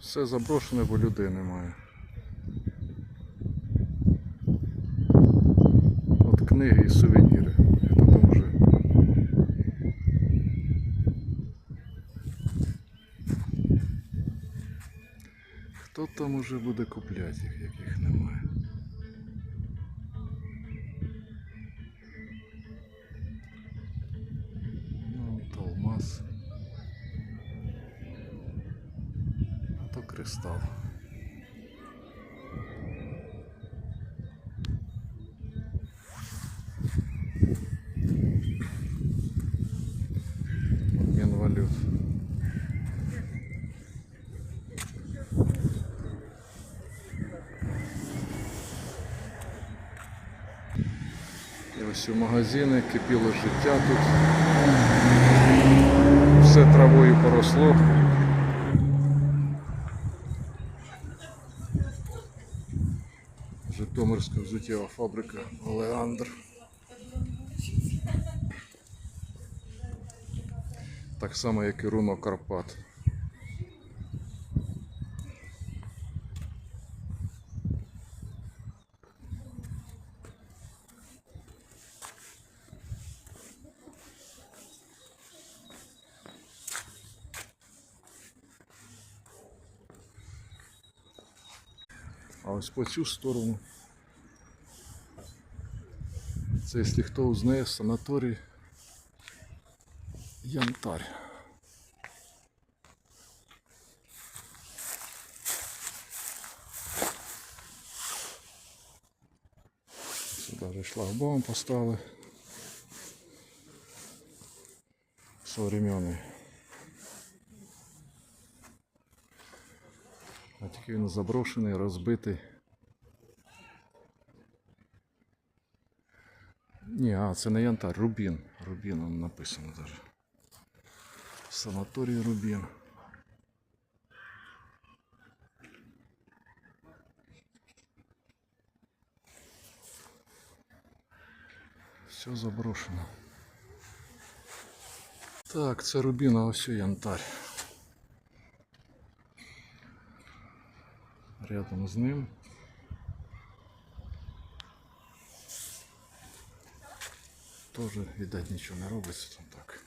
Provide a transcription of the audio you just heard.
Все заброшене, бо людей немає. От книги і сувеніри. І потім вже. Хто там уже буде купляти їх, яких немає? Ну, то алмаз. Кристал. Обмен валют. І ось у магазини кипіло життя тут. Все травою поросло. Житомирська взуттєва фабрика Олеандр. Так само, як і Руно Карпат. А ось по цю сторону. Це, якщо хто узнає, санаторій Янтарь. Сюди шлагбаум поставили. Современний. А тільки він заброшений, розбитий. Ні, а це не янтар, Рубін. Рубін он написано даже. Санаторій Рубін. Все заброшено. Так, це Рубін, а ось янтарь. Рядом з ним. Тоже, видать, нічого не робиться там так.